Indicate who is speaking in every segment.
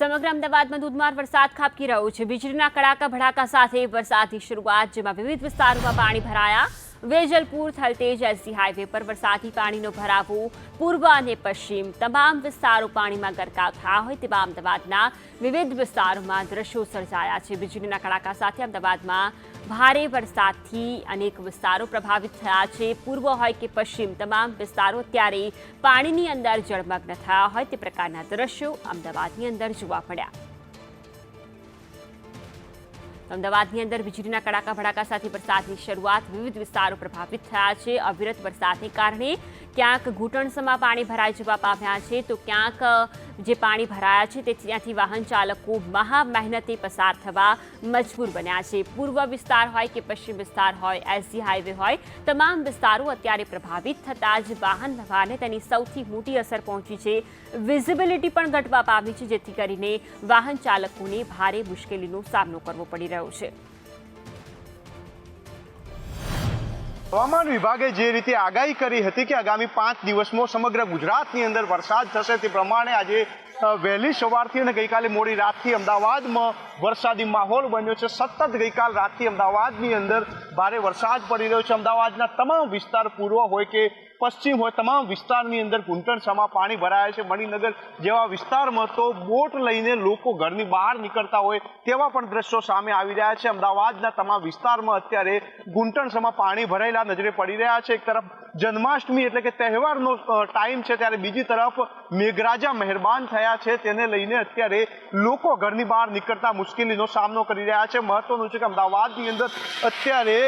Speaker 1: સમગ્ર અમદાવાદમાં ધોધમાર વરસાદ ખાબકી રહ્યો છે. વીજળીના કડાકા ભડાકા સાથે વરસાદની શરૂઆત, જેમાં વિવિધ વિસ્તારોમાં પાણી ભરાયા. વેજલપુર, થલતેજ એસજી હાઈવે પર વરસાદી પાણીનો ભરાવો, પૂર્વ અને પશ્ચિમ તમામ વિસ્તારો પાણીમાં ગરકાવ થયા હોય તેવા અમદાવાદના વિવિધ વિસ્તારોમાં દ્રશ્યો સર્જાયા છે. વીજળીના કડાકા સાથે અમદાવાદમાં ભારે વરસાદથી અનેક વિસ્તારો પ્રભાવિત થયા છે. પૂર્વ હોય કે પશ્ચિમ તમામ વિસ્તારો અત્યારે પાણીની અંદર જળમગ્ન થયા હોય તે પ્રકારના દ્રશ્યો અમદાવાદની અંદર જોવા મળ્યા. અમદાવાદની અંદર વીજળીના કડાકા ભડાકા સાથે વરસાદની શરૂઆત, વિવિધ વિસ્તારો પ્રભાવિત થયા છે. અવિરત વરસાદને કારણે ક્યાંક ઘૂંટણસમાં પાણી ભરાઈ જવા પામ્યા છે, તો ક્યાંક જે પાણી ભરાયા છે તે ત્યાંથી વાહન ચાલકો મહા મહેનતે પસાર થવા મજબૂર બન્યા છે. પૂર્વ વિસ્તાર હોય કે પશ્ચિમ વિસ્તાર હોય એસજી હાઈવે હોય, તમામ વિસ્તારો અત્યારે પ્રભાવિત થતાં જ વાહન વ્યવહારને તેની સૌથી મોટી અસર પહોંચી છે. વિઝિબિલિટી પણ ઘટવા પામી છે, જેથી કરીને વાહન ચાલકોને ભારે મુશ્કેલીનો સામનો કરવો પડી રહ્યો છે.
Speaker 2: હવામાન વિભાગે જે રીતે આગાહી કરી હતી કે આગામી પાંચ દિવસમાં સમગ્ર ગુજરાતની અંદર વરસાદ થશે તે પ્રમાણે આજે વહેલી સવારથી અને ગઈકાલે મોડી રાતથી અમદાવાદમાં વરસાદી માહોલ બન્યો છે. સતત ગઈકાલ રાતથી અમદાવાદની અંદર ભારે વરસાદ પડી રહ્યો છે. અમદાવાદના તમામ વિસ્તાર પૂર્વ હોય કે પશ્ચિમ હોય, તમામ વિસ્તારની અંદર ઘૂંટણસામાં પાણી ભરાયા છે. મણિનગર જેવા વિસ્તારમાં તો બોટ લઈને લોકો ઘરની બહાર નીકળતા હોય તેવા પણ દ્રશ્યો સામે આવી રહ્યા છે. અમદાવાદના તમામ વિસ્તારમાં અત્યારે ઘૂંટણસામાં પાણી ભરાયેલા નજરે પડી રહ્યા છે. એક તરફ જન્માષ્ટમી એટલે કે તહેવારનો ટાઈમ છે ત્યારે બીજી તરફ મેઘરાજા મહેરબાન થયા છે. તેને લઈને અત્યારે લોકો ઘરની બહાર નીકળતા મુશ્કેલીનો સામનો કરી રહ્યા છે. મહત્વનું છે કે અમદાવાદની અંદર અત્યારે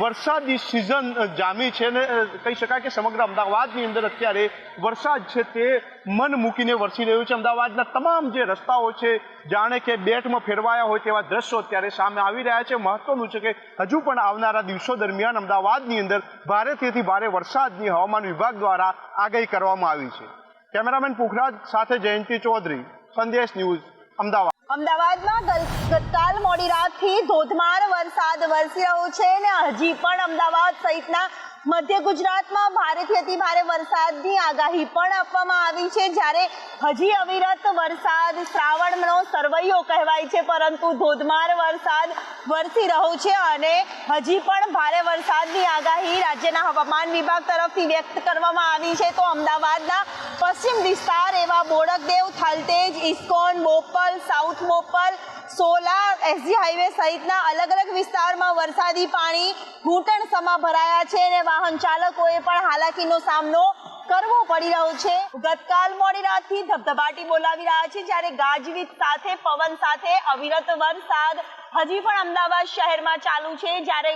Speaker 2: વરસાદી સિઝન જામી છે ને કહી શકાય કે સમગ્ર અમદાવાદની અંદર અત્યારે વરસાદ છે તે મન મૂકીને વરસી રહ્યું છે. અમદાવાદના તમામ જે રસ્તાઓ છે, જાણે કે બેટમાં ફેરવાયા હોય તેવા દ્રશ્યો અત્યારે સામે આવી રહ્યા છે. મહત્વનું છે કે હજુ પણ આવનારા દિવસો દરમિયાન અમદાવાદની અંદર ભારેથી ભારે વરસાદની હવામાન વિભાગ દ્વારા આગાહી કરવામાં આવી છે. કેમેરામેન પુખરાજ સાથે જયંતિ ચૌધરી, સંદેશ ન્યૂઝ, અમદાવાદ.
Speaker 3: અમદાવાદમાં ગતકાલ મોડી રાતથી ધોધમાર વરસાદ વરસી રહ્યો છે ને હજી પણ અમદાવાદ સહિતના મધ્ય ગુજરાતમાં ભારેથી અતિ ભારે વરસાદની આગાહી પણ આપવામાં આવી છે. જ્યારે હજી અવિરત વરસાદ, શ્રાવણનો સરવૈયો કહેવાય છે, પરંતુ ધોધમાર વરસાદ વરસી રહ્યો છે અને હજી પણ ભારે વરસાદની આગાહી રાજ્યના હવામાન વિભાગ તરફથી વ્યક્ત કરવામાં આવી છે. તો અમદાવાદના પશ્ચિમ વિસ્તાર એવા Bodakdev, Thaltej, Iskcon, Bopal, south Bopal Sola, SG highway સહિતના અલગ અલગ વિસ્તારમાં વરસાદી પાણી ઘૂંટણ સમા ભરાયા છે અને વાહન ચાલકોએ પણ હાલાકીનો સામનો કરવો પડી રહ્યો છે. ગતકાલ મોડી રાતથી ધબધબાટી બોલાવી રહ્યા છે જ્યારે ગાજવીજ સાથે, પવન સાથે, અવિરત વરસાદ હજી પણ અમદાવાદ શહેરમાં ચાલુ છે. જ્યારે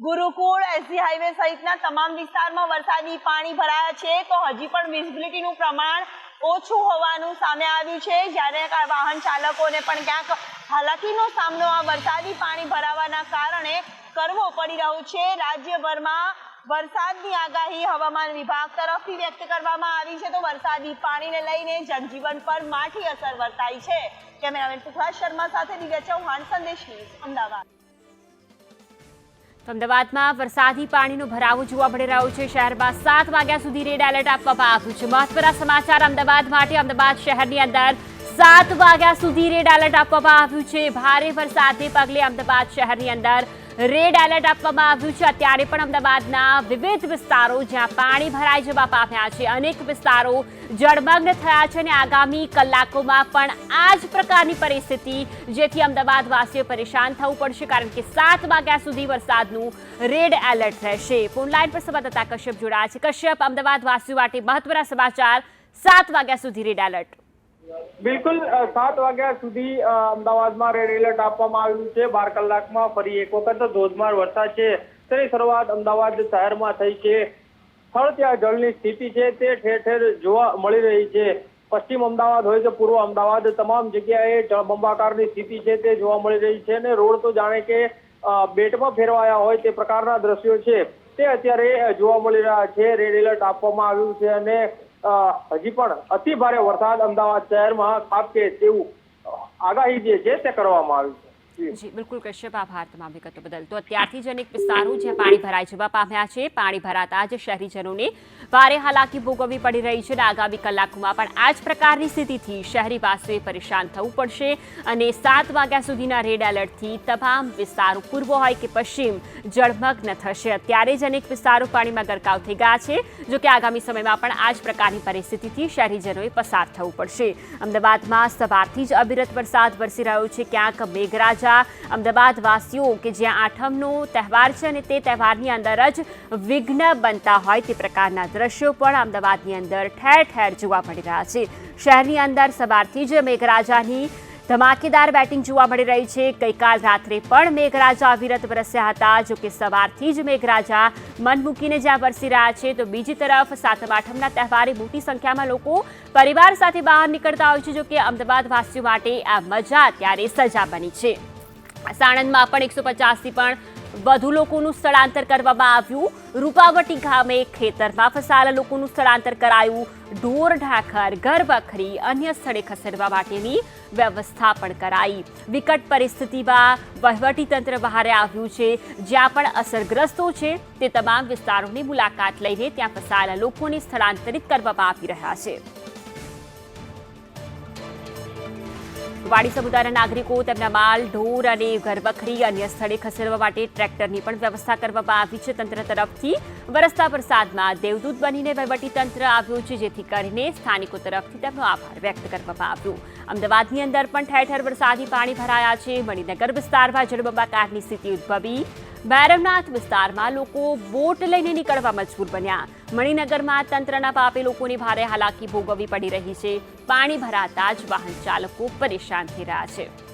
Speaker 3: ગુરુકુળ, એસજી હાઈવે સહિતના તમામ વિસ્તારમાં વરસાદી પાણી ભરાયા છે તો હજી પણ વિઝિબિલિટીનું પ્રમાણ ઓછું હોવાનું સામે આવ્યું છે. જ્યારે વાહન ચાલકોને પણ ક્યાંક હાલાકીનો સામનો આ વરસાદી પાણી ભરાવાના કારણે કરવો પડી રહ્યો છે. રાજ્યભરમાં વરસાદની આગાહી હવામાન વિભાગ તરફથી વ્યક્ત કરવામાં આવી છે. તો વરસાદી પાણીને લઈને જનજીવન પર માઠી અસર વર્તાઈ છે. કેમેરામેન પુખરાજ શર્મા સાથે દિવ્યા ચૌહાણ, સંદેશ ન્યૂઝ, અમદાવાદ.
Speaker 1: અમદાવાદમાં વરસાદી પાણીનો ભરાવો જોવા મળી રહ્યો છે. શહેરમાં સાત વાગ્યા સુધી રેડ એલર્ટ આપવામાં આવ્યું છે. મહત્વના સમાચાર અમદાવાદ માટે. અમદાવાદ શહેરની અંદર સાત વાગ્યા સુધી રેડ એલર્ટ આપવામાં આવ્યું છે. ભારે વરસાદને પગલે અમદાવાદ શહેરની અંદર રેડ એલર્ટ આપવામાં આવ્યું છે. અત્યારે પણ અમદાવાદના વિવિધ વિસ્તારો જ્યાં પાણી ભરાઈ જવા પામ્યા છે. અનેક વિસ્તારો જળમગ્ન થયા છે અને આગામી કલાકોમાં પણ આ જ પ્રકારની પરિસ્થિતિ જેથી અમદાવાદ વાસીઓ પરેશાન થવું પડશે, કારણ કે સાત વાગ્યા સુધી વરસાદનું રેડ એલર્ટ રહેશે. ફોનલાઈન પર સંવાદદાતા કશ્યપ જોડાયા છે. કશ્યપ અમદાવાદ વાસીઓ માટે મહત્વના સમાચાર સાત વાગ્યા સુધી રેડ એલર્ટ.
Speaker 4: બિલકુલ સાત વાગ્યા સુધી અમદાવાદમાં રેડ એલર્ટ આપવામાં આવ્યું છે. બાર કલાકમાં ફરી એક વખત ધોધમાર વરસાદ છે. તેની શરૂઆત અમદાવાદ શહેરમાં થઈ છે. સ્થળ ત્યાં જળની સ્થિતિ છે તે ઠેર ઠેર જોવા મળી રહી છે. પશ્ચિમ અમદાવાદ હોય કે પૂર્વ અમદાવાદ, તમામ જગ્યાએ જળબંબાકારની સ્થિતિ છે તે જોવા મળી રહી છે અને રોડ તો જાણે કે બેટમાં ફેરવાયા હોય તે પ્રકારના દ્રશ્યો છે. તે અત્યારે જોવા મળી રહ્યા છે. રેડ એલર્ટ આપવામાં આવ્યું છે અને હજી પણ અતિ ભારે વરસાદ અમદાવાદ શહેરમાં ખાબકે તેવું આગાહી જે છે તે કરવામાં આવી છે.
Speaker 1: જી, બિલકુલ કશ્યપ, આભાર વિગતો બદલ. તો અત્યારથી જ અનેક વિસ્તારો જ્યાં પાણી ભરાઈ જવા પામ્યા છે, પાણી ભરાતા જ શહેરીજનોને ભારે હાલાકી ભોગવવી પડી રહી છે અને આગામી કલાકોમાં પણ આ જ પ્રકારની સ્થિતિથી શહેરીવાસીઓએ પરેશાન થવું પડશે અને સાત વાગ્યા સુધીના રેડ એલર્ટથી તમામ વિસ્તારો પૂર્વ હોય કે પશ્ચિમ જળમગ્ન થશે. અત્યારે જ અનેક વિસ્તારો પાણીમાં ગરકાવ થઈ ગયા છે, જો કે આગામી સમયમાં પણ આ જ પ્રકારની પરિસ્થિતિથી શહેરીજનોએ પસાર થવું પડશે. અમદાવાદમાં સવારથી જ અવિરત વરસાદ વરસી રહ્યો છે, ક્યાંક મેઘરાજા અમદાવાદ વાસીઓ કે જ્યાં આઠમનો તહેવાર છે અને તે તહેવારની અંદર જ વિઘ્ન બનતા હોય તે પ્રકારના દ્રશ્યો પણ અમદાવાદની અંદર ઠેર ઠેર જોવા મળી રહ્યા છે. શહેરની અંદર સવારથી જ મેઘરાજાની ધમાકેદાર બેટિંગ જોવા મળી રહી છે. ગઈકાલ રાત્રે પણ મેઘરાજા અવિરત વરસ્યા હતા. જો કે સવારથી જ મેઘરાજા મન મૂકીને જ્યાં વરસી રહ્યા છે, તો બીજી તરફ સાતમ આઠમના તહેવારે મોટી સંખ્યામાં લોકો પરિવાર સાથે બહાર નીકળતા હોય છે. જો કે અમદાવાદ વાસીઓ માટે આ મજા અત્યારે સજા બની છે. સાણંદમાં પણ એકસો પચાસથી પણ વધુ લોકોનું સ્થળાંતર કરવામાં આવ્યું. રૂપાવટી ગામે ખેતરમાં ફસાયેલા લોકોનું સ્થળાંતર કરાયું. ઢોર ઢાખર, ઘર બકરી અન્ય સ્થળે ખસેડવા માટેની વ્યવસ્થા પણ કરાઈ. વિકટ પરિસ્થિતિમાં વહીવટીતંત્ર બહારે આવ્યું છે. જ્યાં પણ અસરગ્રસ્તો છે તે તમામ વિસ્તારોની મુલાકાત લઈને ત્યાં ફસાયેલા લોકોને સ્થળાંતરિત કરવામાં આવી રહ્યા છે. વાડી સમુદાયના નાગરિકો, તેમના માલ, ઢોર અને ઘરબકરી અન્ય સ્થળે ખસેડવા માટે ટ્રેક્ટરની પણ વ્યવસ્થા કરવામાં આવી છે તંત્ર તરફથી. વરસતા વરસાદમાં દેવદૂત બનીને વહીવટીતંત્ર આવ્યું છે, જેથી કરીને સ્થાનિકો તરફથી તેમનો આભાર વ્યક્ત કરવામાં આવ્યો. અમદાવાદની અંદર પણ ઠેર ઠેર વરસાદી પાણી ભરાયા છે. મણિનગર વિસ્તારમાં જળબંબાકારની સ્થિતિ ઉદ્ભવી. ભૈરવનાથ વિસ્તારમાં લોકો બોટ લઈને નીકળવા મજબૂર બન્યા. મણિનગરમાં તંત્રના પાપે લોકોને ભારે હાલાકી ભોગવવી પડી રહી છે. પાણી ભરાતા જ વાહન ચાલકો પરેશાન થઈ રહ્યા છે.